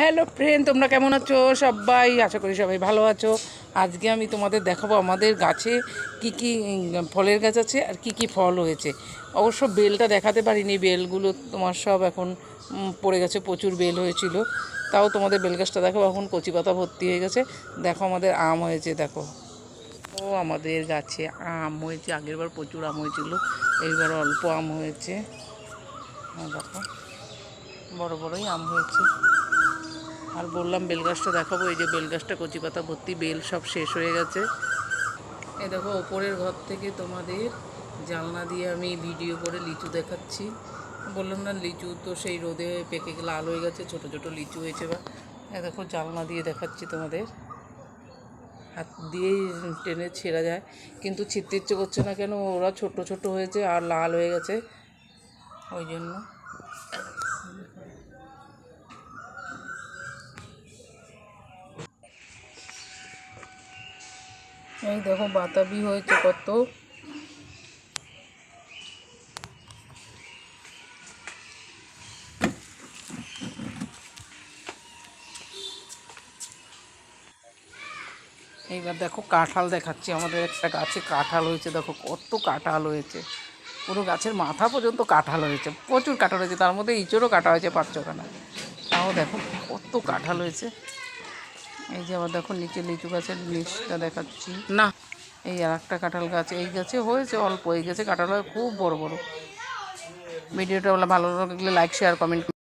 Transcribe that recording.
Hello friend তোমরা কেমন আছো? সবাই, আশা করি সবাই ভালো আছো। আজকে আমি তোমাদের দেখাবো আমাদের গাছে কি কি ফলের গাছ আছে আর কি কি ফল হয়েছে। অবশ্য বেলটা দেখাতে পারিনি, বেলগুলো তোমার সব এখন পড়ে গেছে, প্রচুর বেল হয়েছিল। তাও তোমাদের বেল গাছটা দেখো এখন কচি পাতা ভর্তি হয়ে গেছে। দেখো আমাদের আম হয়েছে, দেখো। ও, আমাদের গাছে আম হয়েছে, আগেরবার প্রচুর আম হয়েছিল, এইবার অল্প আম হয়েছে। হ্যাঁ দেখো। বড় বড়ই আম হয়েছে। আর বললাম বেলগাছটা দেখাবো। এই যে বেলগাছটা কচি পাতা ভর্তি, বেল সব শেষ হয়ে গেছে। এ দেখো, ওপরের ঘর থেকে তোমাদের জানলা দিয়ে আমি ভিডিও করে লিচু দেখাচ্ছি। বললাম না, লিচু তো সেই রোদে পেকে গেলে আলো হয়ে গেছে, ছোট ছোট লিচু হয়েছে বা। এ দেখো, জানলা দিয়ে দেখাচ্ছি তোমাদের। হাত দিয়েই টেনে ছেঁড়া যায়। কিন্তু ছিটতে ইচ্ছে করছে না কেন, ওরা ছোট ছোট হয়েছে আর লাল হয়ে গেছে। ওই জন্য। এই দেখো, বাতাবি হয়েছে কত। এইবার দেখো কাঁঠাল দেখাচ্ছি, আমাদের একটা গাছে কাঁঠাল হয়েছে, দেখো কত কাঁঠাল হয়েছে। পুরো গাছের মাথা পর্যন্ত কাঁঠাল হয়েছে, প্রচুর কাঁঠাল হয়েছে, তার মধ্যে ইঁচড়ও কাটা হয়েছে পাঁচ ছখানা তাও দেখো কত কাঁঠাল হয়েছে। এই যে আবার দেখো নিচে লিচু গাছের নিচটা দেখাচ্ছি। না। এই আর একটা কাঁঠাল গাছ এই গাছে হয়েছে অল্প এই গাছে কাঁঠাল হয় খুব বড় বড়। ভিডিওটা ভালো লাগলে লাইক শেয়ার কমেন্ট